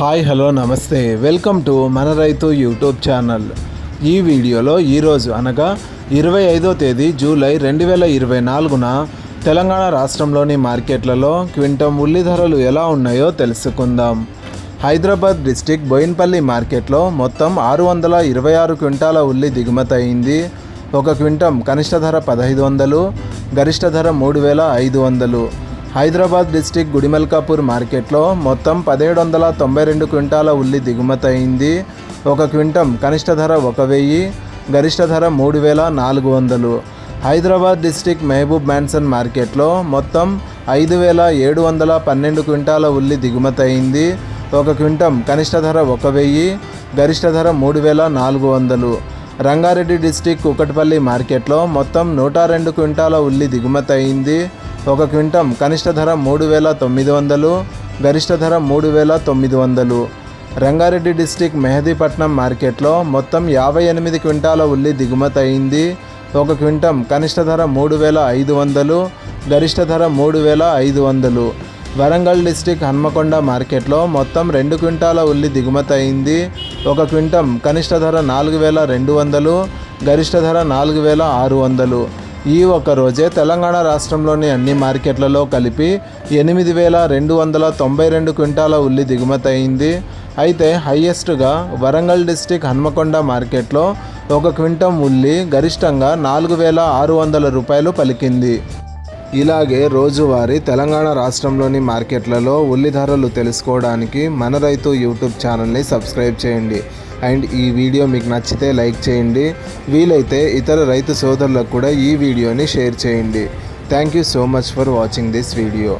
Hi hello నమస్తే. Welcome to మన రైతు యూట్యూబ్ ఛానల్. ఈ వీడియోలో ఈరోజు అనగా ఇరవై ఐదో తేదీ జూలై రెండు వేల ఇరవై నాలుగున తెలంగాణ రాష్ట్రంలోని మార్కెట్లలో క్వింటం ఉల్లి ధరలు ఎలా ఉన్నాయో తెలుసుకుందాం. హైదరాబాద్ డిస్టిక్ బోయిన్పల్లి మార్కెట్లో మొత్తం ఆరు వందల ఇరవై ఆరు క్వింటాల ఉల్లి దిగుమతి అయింది. ఒక క్వింటం కనిష్ట ధర పదహైదు వందలు గరిష్ట ధర మూడు వేల ఐదు వందలు. హైదరాబాద్ డిస్టిక్ గుడిమల్కాపూర్ మార్కెట్లో మొత్తం పదిహేడు వందల తొంభై రెండు క్వింటాల ఉల్లి దిగుమతి అయింది ఒక క్వింటం కనిష్ట ధర ఒక వెయ్యి గరిష్ట ధర మూడు వేల నాలుగు వందలు. హైదరాబాద్ డిస్టిక్ మహబూబ్ మ్యాన్సన్ మార్కెట్లో మొత్తం ఐదు వేల ఏడు వందల పన్నెండు క్వింటాల ఉల్లి దిగుమతి అయింది ఒక క్వింటం కనిష్ట ధర ఒక వెయ్యి గరిష్ట ధర మూడు వేల నాలుగు వందలు. రంగారెడ్డి డిస్టిక్ కుకట్పల్లి మార్కెట్లో మొత్తం నూట రెండు క్వింటాల ఉల్లి దిగుమతి అయింది ఒక క్వింటం కనిష్ట ధర మూడు వేల తొమ్మిది వందలు గరిష్ట ధర మూడు వేల తొమ్మిది వందలు. రంగారెడ్డి డిస్టిక్ మెహదీపట్నం మార్కెట్లో మొత్తం యాభై ఎనిమిది క్వింటాల ఉల్లి దిగుమతి అయింది. ఒక క్వింటం కనిష్ట ధర మూడు వేల ఐదు వందలు గరిష్ట ధర మూడు వేల ఐదు వందలు. వరంగల్ డిస్టిక్ హన్మకొండ మార్కెట్లో మొత్తం రెండు క్వింటాల ఉల్లి దిగుమతి అయింది. ఒక క్వింటం కనిష్ట ధర నాలుగు వేల రెండు వందలు గరిష్ట ధర నాలుగు వేల ఆరు వందలు. ఈ ఒక్క రోజే తెలంగాణ రాష్ట్రంలోని అన్ని మార్కెట్లలో కలిపి ఎనిమిది వేల రెండు వందల తొంభై రెండు క్వింటాల ఉల్లి దిగుమతి అయింది. అయితే హయ్యెస్ట్గా వరంగల్ డిస్టిక్ హన్మకొండ మార్కెట్లో ఒక క్వింటం ఉల్లి గరిష్టంగా నాలుగు వేల ఆరు వందల రూపాయలు పలికింది. ఇలాగే రోజువారీ తెలంగాణ రాష్ట్రంలోని మార్కెట్లలో ఉల్లి ధరలు తెలుసుకోవడానికి మన రైతు యూట్యూబ్ ఛానల్ని సబ్స్క్రైబ్ చేయండి. అండ్ ఈ వీడియో మీకు నచ్చితే లైక్ చేయండి. వీలైతే ఇతర రైతు సోదరులకు కూడా ఈ వీడియోని షేర్ చేయండి. Thank you so much for watching this video